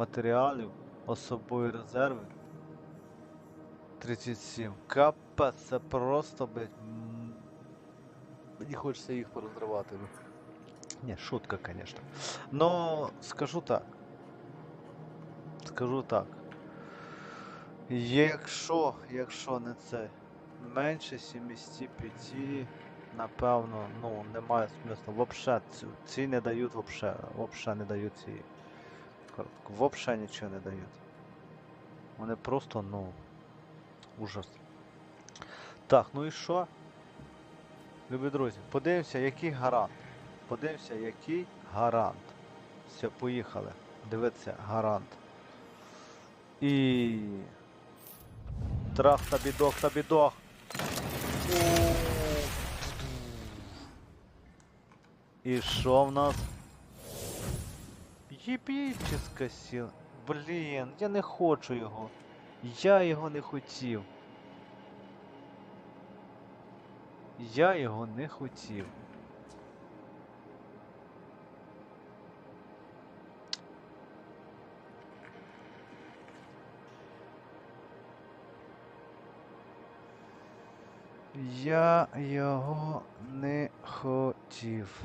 матеріалів, особові резерви. 37. Капець, це просто, блядь. Мені хочеться їх порозривати. ну. Ні, шутка, звісно. Но скажу так. Скажу так. Якщо, якщо не це менше 75, напевно, ну, немає смислу. Вообще, ці не дають вообще, вообще не дають ці. Вообще нічого не дають. Вони просто, ну, ужас. Так, ну і що? Любі друзі, подивимося, який гарант. Подивимося, який гарант. Все, поїхали. Дивіться, гарант. І. Трах та бідох та бідох. І що в нас? Єпіческа сіла. Блін, я не хочу його. Я його не хотів. Я його не хотів. Я його не хотів.